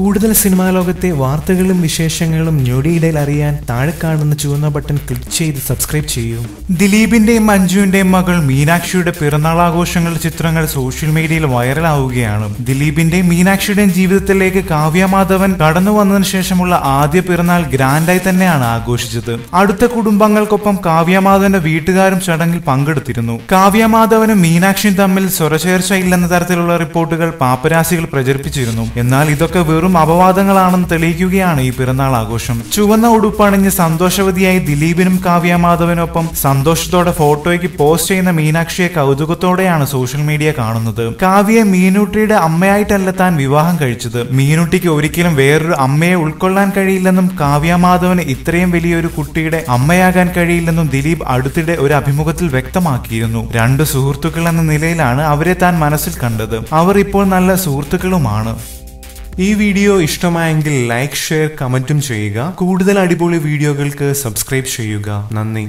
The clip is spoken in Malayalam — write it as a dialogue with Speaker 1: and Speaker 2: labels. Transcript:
Speaker 1: കൂടുതൽ സിനിമാ ലോകത്തെ വാർത്തകളും വിശേഷങ്ങളും ഞൊടിയിടയിൽ അറിയാൻ താഴെ കാണുന്ന ചുവന്ന ബട്ടൺ ക്ലിക്ക് ചെയ്ത് സബ്സ്ക്രൈബ് ചെയ്യൂ.
Speaker 2: ദിലീപിന്റെയും മഞ്ജുവിന്റെയും മകൾ മീനാക്ഷിയുടെ പിറന്നാൾ ആഘോഷങ്ങളുടെ ചിത്രങ്ങൾ സോഷ്യൽ മീഡിയയിൽ വൈറലാവുകയാണ്. ദിലീപിന്റെയും മീനാക്ഷിയുടെയും ജീവിതത്തിലേക്ക് കാവ്യ മാധവൻ കടന്നു വന്നതിന് ശേഷമുള്ള ആദ്യ പിറന്നാൾ ഗ്രാൻഡായി തന്നെയാണ് ആഘോഷിച്ചത്. അടുത്ത കുടുംബങ്ങൾക്കൊപ്പം കാവ്യ മാധവന്റെ വീട്ടുകാരും ചടങ്ങിൽ പങ്കെടുത്തിരുന്നു. കാവ്യ മാധവനും മീനാക്ഷിയും തമ്മിൽ സ്വരചേർച്ച ഇല്ലെന്ന തരത്തിലുള്ള റിപ്പോർട്ടുകൾ പാപ്പരാസികൾ പ്രചരിപ്പിച്ചിരുന്നു. എന്നാൽ ഇതൊക്കെ വെറും അപവാദങ്ങളാണെന്ന് തെളിയിക്കുകയാണ് ഈ പിറന്നാൾ ആഘോഷം. ചുവന്ന ഉടുപ്പണിഞ്ഞ് സന്തോഷവതിയായി ദിലീപിനും കാവ്യ മാധവനൊപ്പം സന്തോഷത്തോടെ ഫോട്ടോയ്ക്ക് പോസ്റ്റ് ചെയ്യുന്ന മീനാക്ഷിയെ കൗതുകത്തോടെയാണ് സോഷ്യൽ മീഡിയ കാണുന്നത്. കാവ്യയെ മീനുട്ടിയുടെ അമ്മയായിട്ടല്ല താൻ വിവാഹം കഴിച്ചത്. മീനുട്ടിക്ക് ഒരിക്കലും വേറൊരു അമ്മയെ ഉൾക്കൊള്ളാൻ കഴിയില്ലെന്നും കാവ്യ മാധവന് ഇത്രയും വലിയൊരു കുട്ടിയുടെ അമ്മയാകാൻ കഴിയില്ലെന്നും ദിലീപ് അടുത്തിടെ ഒരു അഭിമുഖത്തിൽ വ്യക്തമാക്കിയിരുന്നു. രണ്ട് സുഹൃത്തുക്കൾ എന്ന നിലയിലാണ് അവരെ താൻ മനസ്സിൽ കണ്ടത്. അവർ ഇപ്പോൾ നല്ല സുഹൃത്തുക്കളുമാണ്.
Speaker 1: ഈ വീഡിയോ ഇഷ്ടമായെങ്കിൽ ലൈക്ക് ഷെയർ കമന്റും ചെയ്യുക. കൂടുതൽ അടിപൊളി വീഡിയോകൾക്ക് സബ്സ്ക്രൈബ് ചെയ്യുക. നന്ദി.